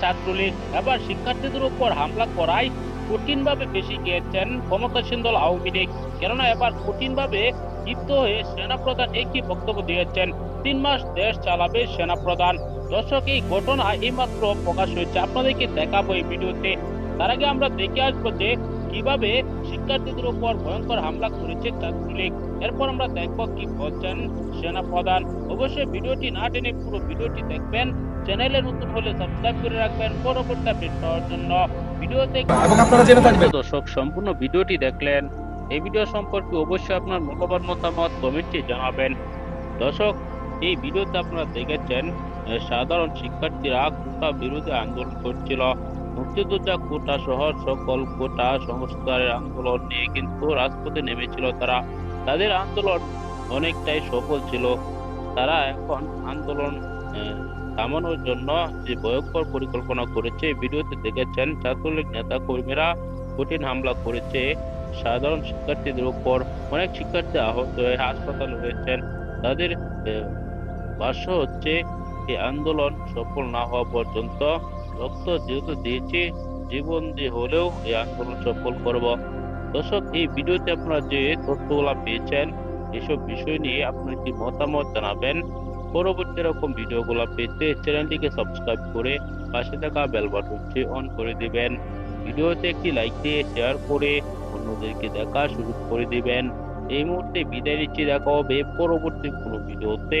ছাত্রলীগ। এবার শিক্ষার্থীদের উপর হামলা করায় কঠিনভাবে বেশি গিয়েছেন ক্ষমতাসীন দল আওয়ামী লীগ। কেননা এবার কঠিনভাবে ক্ষিপ্ত হয়ে সেনাপ্রধান একই বক্তব্য দিয়েছেন, তিন মাস দেশ চালাবে সেনাপ্রধান। দর্শক, এই ঘটনা এইমাত্র প্রকাশ হয়েছে। আপনাদেরকে দেখাবো এই ভিডিওতে। তার আগে আমরা দেখে আসব যে কীভাবে শিক্ষার্থীদের উপর ভয়ঙ্কর হামলা করেছে ছাত্রলীগ এরপর আমরা দেখব কি বলছেন সেনাপ্রধান। অবশ্যই ভিডিওটি না টেনে পুরো ভিডিওটি দেখবেন। চ্যানেলে নতুন হলে সাবস্ক্রাইব করে রাখবেন। পরবর্তী আপডেট পাওয়ার জন্য ভিডিওতে এবং আপনারা জেনে থাকবেন। দর্শক সম্পূর্ণ ভিডিওটি দেখলেন। এই ভিডিও সম্পর্কে অবশ্যই আপনার মূল্যবান মতামত কমেন্টে জানাবেন। দর্শক এই ভিডিওতে আপনারা দেখেছেন সাধারণ শিক্ষার্থীরা কোটা বিরোধী আন্দোলন করছিল। মুক্তিযোদ্ধা কোটা সহ সকল কোটা সংস্কারের আন্দোলন নিয়ে কিন্তু রাজপথে নেমেছিল তারা। তাদের আন্দোলন অনেকটাই সফল ছিল। তারা এখন আন্দোলন থামানোর জন্য যে ভয়ঙ্কর পরিকল্পনা করেছে, ভিডিওতে দেখেছেন ছাত্রলীগ নেতা কর্মীরা কঠিন হামলা করেছে। সাধারণ শিক্ষার্থীদের উপর অনেক শিক্ষার্থী আহত হয়ে হাসপাতালে রয়েছেন। তাদের ভাষ্য হচ্ছে এই আন্দোলন সফল না হওয়া পর্যন্ত রক্ত যেহেতু দিয়েছি, জীবন দিয়ে হলেও এই আন্দোলন সফল করব। দর্শক, এই ভিডিওতে আপনারা যে তথ্যগুলো পেয়েছেন, এসব বিষয় নিয়ে আপনার কি মতামত জানাবেন? পরবর্তী এরকম ভিডিওগুলো পেতে চ্যানেলটিকে সাবস্ক্রাইব করে পাশে থাকা বেল বাটনটি অন করে দিবেন। ভিডিওতে একটি লাইক দিয়ে শেয়ার করে অন্যদেরকে দেখা সুযোগ করে দিবেন। এই মুহূর্তে বিদায় নিচ্ছি। দেখা হবে পরবর্তী কোনো ভিডিওতে।